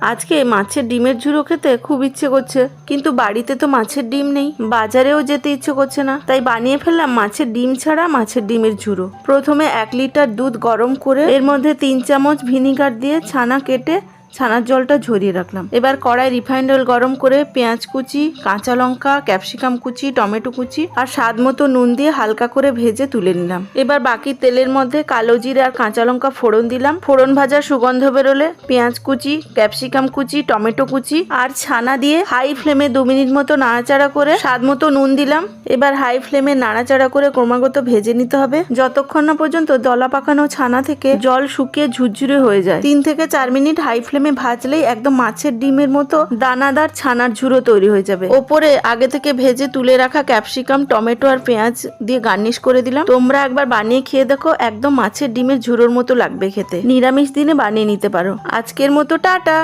আজকে মাছের ডিমের ঝুড়ো খেতে খুব ইচ্ছে করছে, কিন্তু বাড়িতে তো মাছের ডিম নেই। বাজারেও যেতে ইচ্ছে করছে না। তাই বানিয়ে ফেললাম মাছের ডিম ছাড়া মাছের ডিমের ঝুড়ো। প্রথমে এক লিটার দুধ গরম করে এর মধ্যে তিন চামচ ভিনিগার দিয়ে ছানা কেটে ছানার জলটা ঝরিয়ে রাখলাম। এবার কড়াই রিফাইন্ড অয়েল গরম করে পেঁয়াজ কুচি, কাঁচা লঙ্কা ক্যাপসিকাম কুচি, টমেটো কুচি আর স্বাদ মতো নুন দিয়ে হালকা করে ভেজে তুলে নিলাম। এবার বাকি তেলের মধ্যে কালো জিরে আর কাঁচা লঙ্কা ফোড়ন দিলাম। ফোড়ন ভাজার সুগন্ধ বেরোলে পেঁয়াজ কুচি ক্যাপসিকাম কুচি, টমেটো কুচি আর ছানা দিয়ে হাই ফ্লেমে দু মিনিট মতো নাড়াচাড়া করে স্বাদ মতো নুন দিলাম। এবার হাই ফ্লেমে নাড়াচাড়া করে ক্রমাগত ভেজে নিতে হবে। যতক্ষণ না পর্যন্ত দলা পাকানো ছানা থেকে জল শুকিয়ে ঝুরঝুরে হয়ে যায়। তিন থেকে চার মিনিট হাই ফ্লেমে ভাজলেই একদম মাছের ডিমের মতো দানাদার ছানার ঝুড়ো তৈরি হয়ে যাবে। ওপরে আগে থেকে ভেজে তুলে রাখা ক্যাপসিকাম, টমেটো আর পেঁয়াজ দিয়ে গার্নিশ করে দিলাম। তোমরা একবার বানিয়ে খেয়ে দেখো, একদম মাছের ডিমের ঝুড়োর মতো লাগবে খেতে। নিরামিষ দিনে বানিয়ে নিতে পারো। আজকের মতো টাটা!